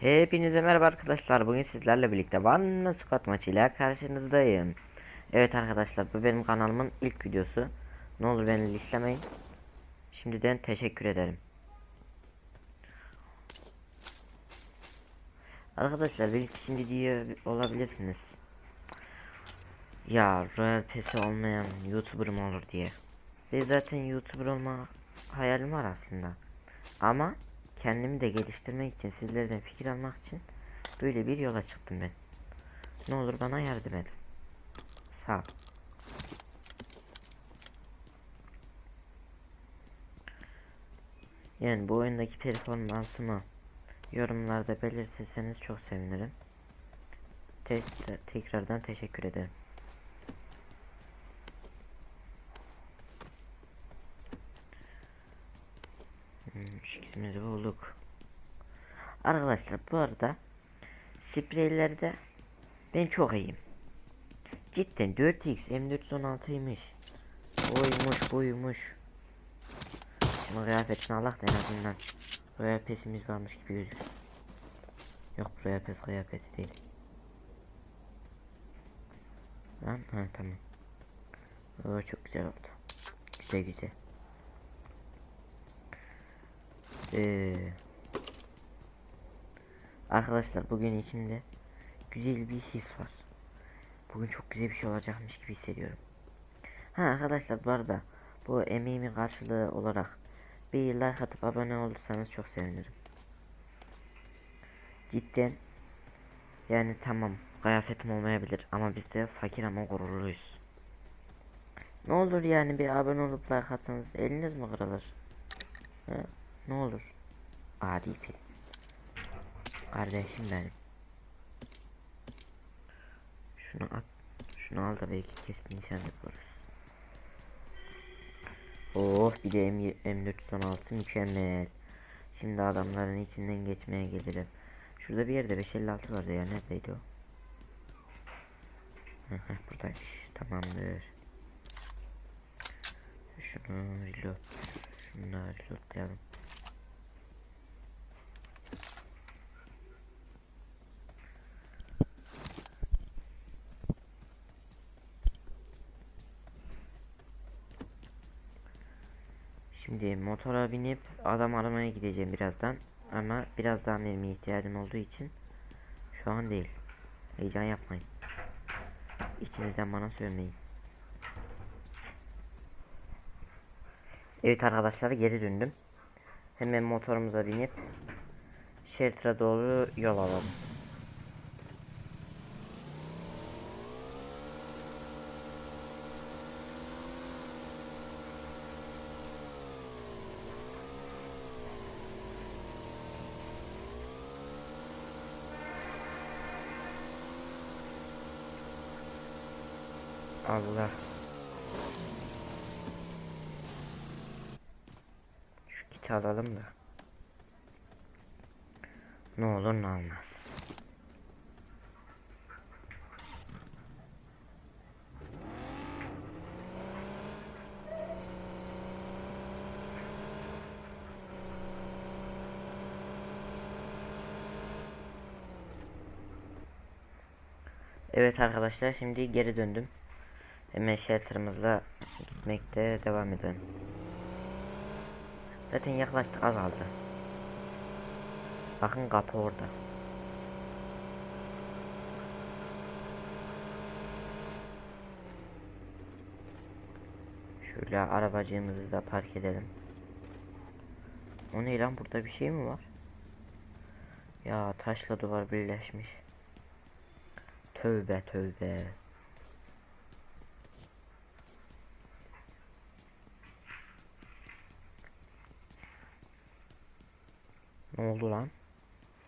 Hepinize merhaba arkadaşlar. Bugün sizlerle birlikte Vanna Squad maçıyla karşınızdayım. Evet arkadaşlar bu benim kanalımın ilk videosu. Ne olur beni listelemeyin. Şimdiden teşekkür ederim. Arkadaşlar belki şimdi diye olabilirsiniz. Ya Royal Pass'i olmayan YouTuber mı olur diye. Ve zaten YouTuber olma hayalim var aslında. Ama kendimi de geliştirmek için sizlerden fikir almak için böyle bir yola çıktım ben. Ne olur bana yardım edin. Sağ. Yani bu oyundaki performansımı yorumlarda belirtirseniz çok sevinirim. Te te- tekrardan teşekkür ederim. Şikimizi bulduk. Arkadaşlar bu arada spreylerde ben çok iyiyim. Cidden 4x M416'ymış. Oymuş buymuş. Şunu kıyafetini Allah da en azından Royal Pass'imiz varmış gibi gözüküyor. Yok Royal Pass kıyafeti değil. Lan ha tamam. Oo çok güzel oldu. Güzel güzel. Ee, arkadaşlar bugün içimde güzel bir his var. Bugün çok güzel bir şey olacakmış gibi hissediyorum. Ha arkadaşlar bu arada bu emeğimin karşılığı olarak bir like atıp abone olursanız çok sevinirim. Cidden yani tamam kıyafetim olmayabilir ama biz de fakir ama gururluyuz. Ne olur yani bir abone olup like atsanız eliniz mi kırılır? Ha? Ne olur? Adi fil. Kardeşim benim. Şunu at. Şunu al da belki keskin nişan yaparız. Oh bir de M M416 mükemmel. Şimdi adamların içinden geçmeye gelirim. Şurada bir yerde 556 vardı ya neredeydi o? Buradaymış. Tamamdır. Şunu reload. Da reloadlayalım. Şimdi motora binip adam aramaya gideceğim birazdan. Ama biraz daha mermiye ihtiyacım olduğu için şu an değil. Heyecan yapmayın. İçinizden bana söylemeyin. Evet arkadaşlar geri döndüm. Hemen motorumuza binip Shelter'a doğru yol alalım. Allah. Şu kiti alalım da. Ne olur ne olmaz. Evet arkadaşlar şimdi geri döndüm. Hemen shelter'ımızla gitmekte devam edelim. Zaten yaklaştık az kaldı. Bakın kapı orada. Şöyle arabacığımızı da park edelim. O ne lan burada bir şey mi var? Ya taşla duvar birleşmiş. Tövbe tövbe. Ne oldu lan?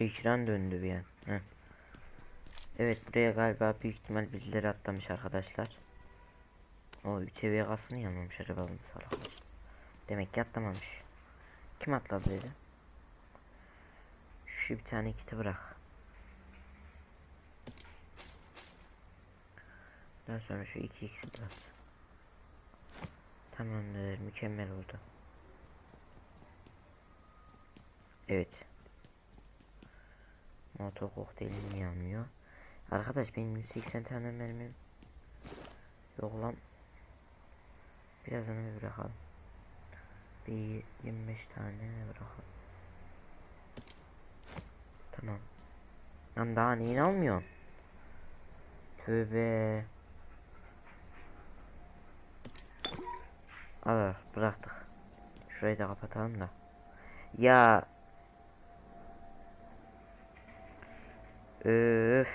Ekran döndü bir an. Heh. Evet buraya galiba büyük ihtimal birileri atlamış arkadaşlar. O üç seviye kasını yanmamış acaba bu salaklar. Demek ki atlamamış. Kim atladı dedi? Şu bir tane kiti bırak. Daha sonra şu iki de at. Tamamdır mükemmel oldu. Evet. Motor kokteylim yanmıyor. Arkadaş benim 180 tane mermim yok lan. Birazını bir bırakalım. Bir 25 tane bırakalım. Tamam. Lan daha neyini almıyorsun? Tövbe. Evet bıraktık. Şurayı da kapatalım da. Ya. Öf.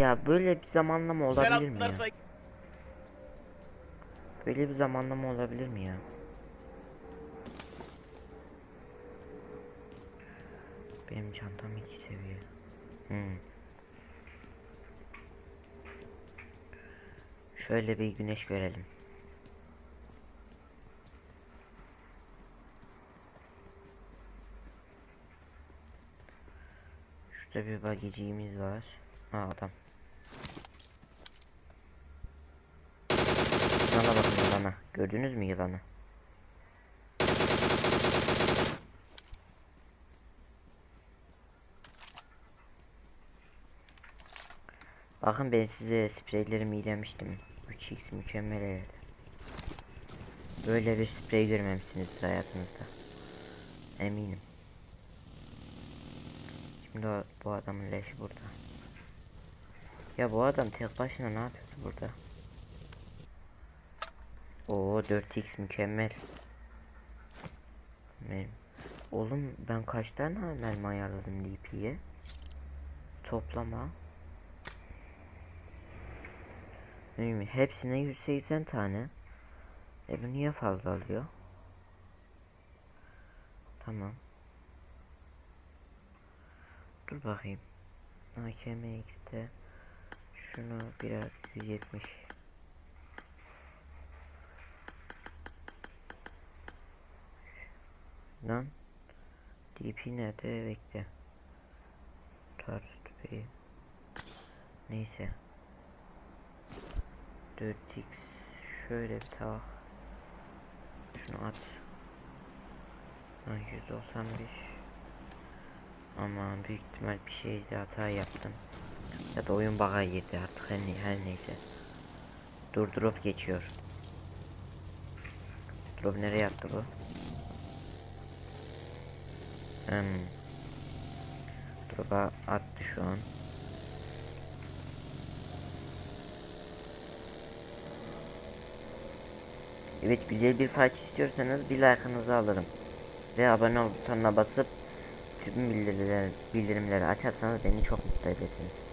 Ya böyle bir zamanlama olabilir mi ya? Böyle bir zamanlama olabilir mi ya? Benim çantam iki seviye. Hmm. Şöyle bir güneş görelim. Şurada bir bagiciğimiz var. Ha adam. Yılana bakın yılana. Gördünüz mü yılanı? Bakın ben size spreylerimi ilemiştim. 3x mükemmel evet. Böyle bir sprey görmemişsinizdir hayatınızda. Eminim. Şimdi o, bu adamın leşi burada. Ya bu adam tek başına ne yapıyor burada? Oo 4x mükemmel. Benim. Oğlum ben kaç tane mermi ayarladım DP'ye? Toplama. Neymiş? Hepsine 180 tane. E bu niye fazla alıyor? Tamam. Dur bakayım. AKM X'te şunu birer 170 Lan DP nerede? Bekle. Tarz tüfeği Neyse. 4x şöyle bir tak Şunu at. Lan 191 Aman büyük ihtimal bir şeyde hata yaptım Ya da oyun bug'a girdi artık her, ne- her neyse Dur drop geçiyor Drop nereye attı bu? Hmm. Drop'a attı şu an. Evet güzel bir fight istiyorsanız bir like'ınızı alırım. Ve abone butonuna basıp tüm bildirimleri, bildirimleri açarsanız beni çok mutlu edersiniz.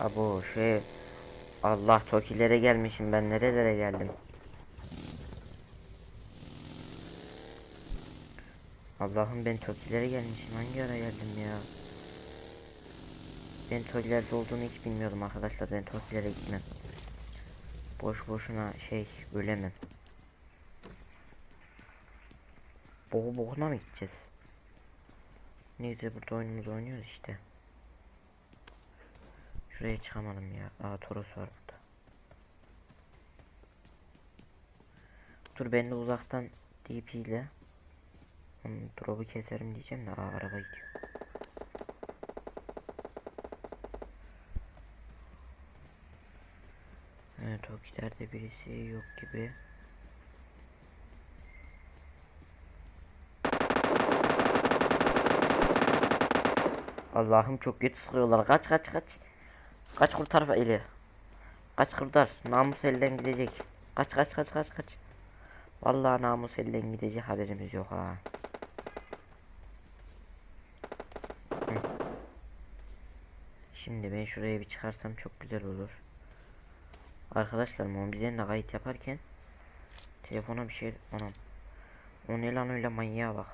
Abo şey Allah Tokilere gelmişim ben nerelere geldim. Allah'ım ben Tokilere gelmişim hangi ara geldim ya. Ben Tokilerde olduğunu hiç bilmiyordum arkadaşlar ben Tokilere gitmem. Boş boşuna şey ölemem. Boğu boğuna mı gideceğiz? Neyse burada oyunumuzu oynuyoruz işte. Şuraya çıkamadım ya. Aa Toros var burada. Dur ben de uzaktan DP ile onun drop'u keserim diyeceğim de aa araba gidiyor. Evet o giderde birisi yok gibi. Allah'ım çok kötü sıkıyorlar. Kaç kaç kaç. Kaç kurtar eli. Kaç kurtar. Namus elden gidecek. Kaç kaç kaç kaç kaç. Vallahi namus elden gidecek haberimiz yok ha. Şimdi ben şuraya bir çıkarsam çok güzel olur. Arkadaşlar Mobizen'le kayıt yaparken telefona bir şey anam. O ne lan öyle manyağa bak.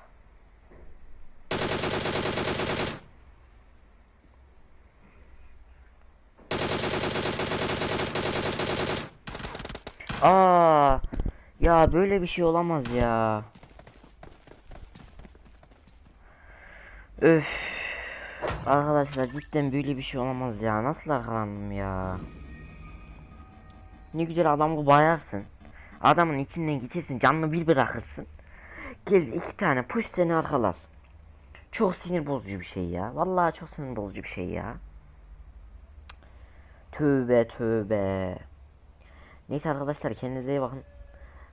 Aa, ya böyle bir şey olamaz ya. Öf, Arkadaşlar cidden böyle bir şey olamaz ya. Nasıl arkalandım ya? Ne güzel adamı bayarsın. Adamın içinden geçersin canını bir bırakırsın. Gel iki tane push seni arkalar. Çok sinir bozucu bir şey ya. Vallahi çok sinir bozucu bir şey ya. Tövbe tövbe. Neyse arkadaşlar kendinize iyi bakın.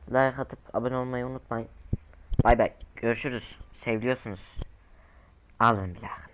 Like atıp abone olmayı unutmayın. Bay bay. Görüşürüz. Seviliyorsunuz. Alın like.